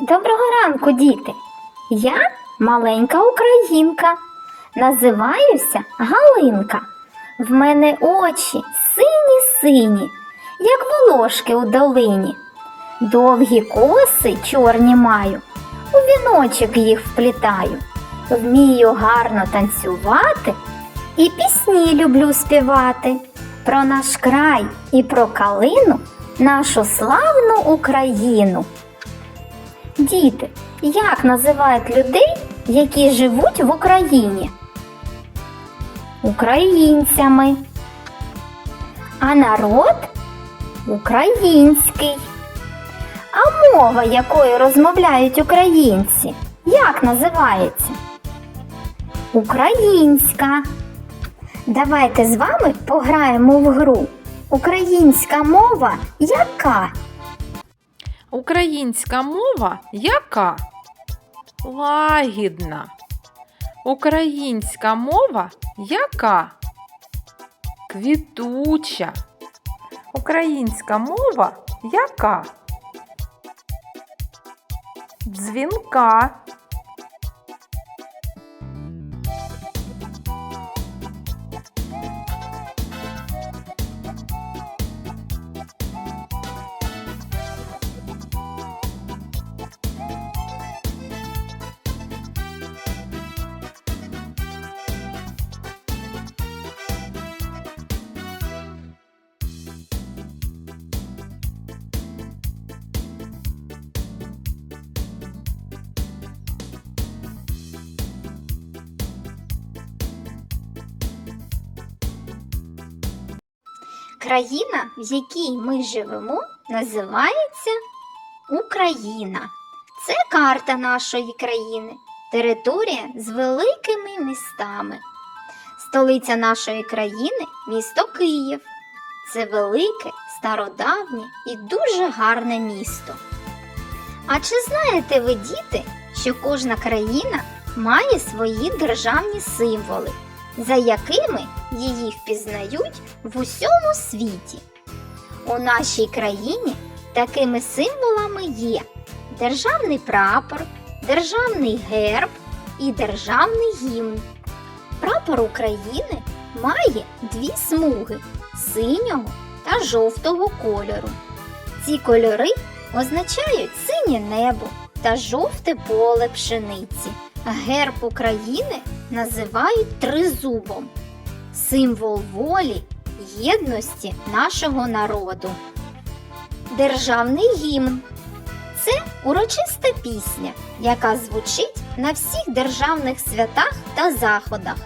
Доброго ранку, діти! Я маленька українка. Називаюся Галинка. В мене очі сині-сині, як волошки у долині. Довгі коси чорні маю, у віночок їх вплітаю. Вмію гарно танцювати і пісні люблю співати. Про наш край і про калину, нашу славну Україну. Діти, як називають людей, які живуть в Україні? Українцями. А народ український. А мова, якою розмовляють українці, як називається? Українська. Давайте з вами пограємо в гру. Українська мова яка? Українська мова яка? Лагідна. Українська мова яка? Квітуча. Українська мова яка? Дзвінка. Країна, в якій ми живемо, називається Україна. Це карта нашої країни, територія з великими містами. Столиця нашої країни місто Київ. Це велике, стародавнє і дуже гарне місто. А чи знаєте ви, діти, що кожна країна має свої державні символи, за якими її впізнають в усьому світі? У нашій країні такими символами є державний прапор, державний герб і державний гімн. Прапор України має дві смуги синього та жовтого кольору. Ці кольори означають синє небо та жовте поле пшениці. Герб України називають тризубом, символ волі, єдності нашого народу. Державний гімн це урочиста пісня, яка звучить на всіх державних святах та заходах.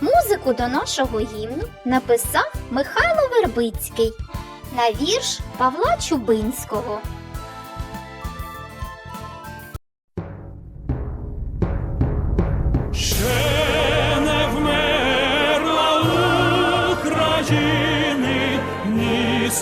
Музику до нашого гімну написав Михайло Вербицький на вірш Павла Чубинського.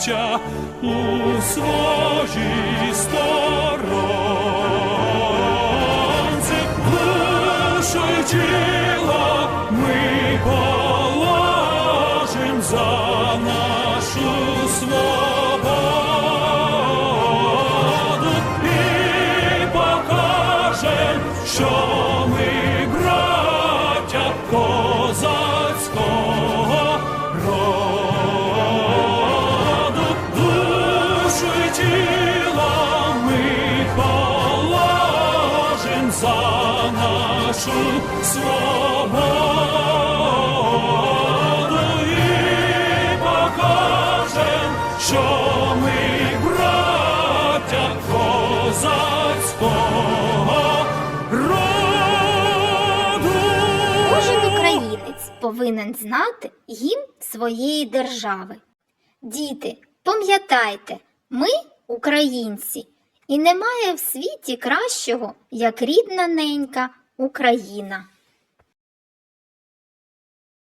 браття, у своїй сторонці, душу й тіло ми положим за нашу свободу і покажем, що ми й ми за нашу свободу і що ми браття козацького роду. Кожен українець повинен знати гімн своєї держави. Діти, Пам'ятайте, ми українці, і немає в світі кращого, як рідна ненька Україна.